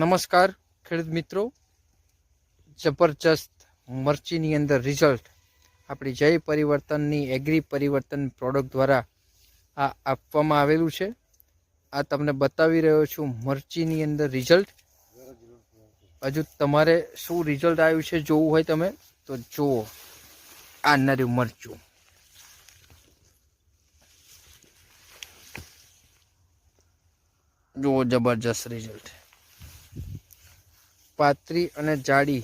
નમસ્કાર, ખેડૂત મિત્રો. જબરજસ્ત મરચીની અંદર રિઝલ્ટ આપણી જય પરિવર્તનની એગ્રી પરિવર્તન પ્રોડક્ટ દ્વારા આ આપવામાં આવેલું છે. આ તમને બતાવી રહ્યો છું મરચીની અંદર રિઝલ્ટ હજુ તમારે શું રિઝલ્ટ આવ્યું છે જોવું હોય તમે, તો જુઓ આ નર્યું મરચું. જુઓ જબરજસ્ત રિઝલ્ટ પાતળી અને જાડી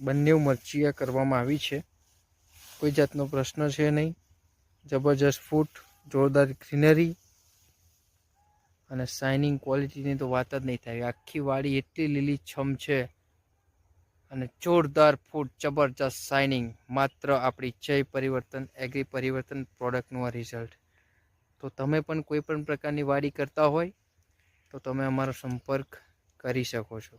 બંને મરચીયા કરવામાં આવી છે. કોઈ જાતનો પ્રશ્ન છે નહીં. જબરજસ્ત ફૂટ, જોરદાર ગ્રીનરી અને શાઇનિંગ ક્વોલિટીની તો વાત જ નહીં થાય. આખી વાડી એટલી લીલી છમ છે અને જોરદાર ફૂટ, જબરજસ્ત શાઇનિંગ માત્ર આપણી જય પરિવર્તન, એગ્રી પરિવર્તન પ્રોડક્ટનું આ રિઝલ્ટ. તો તમે પણ કોઈ પણ પ્રકારની વાડી કરતા હોય તો તમે અમારો સંપર્ક કરી શકો છો.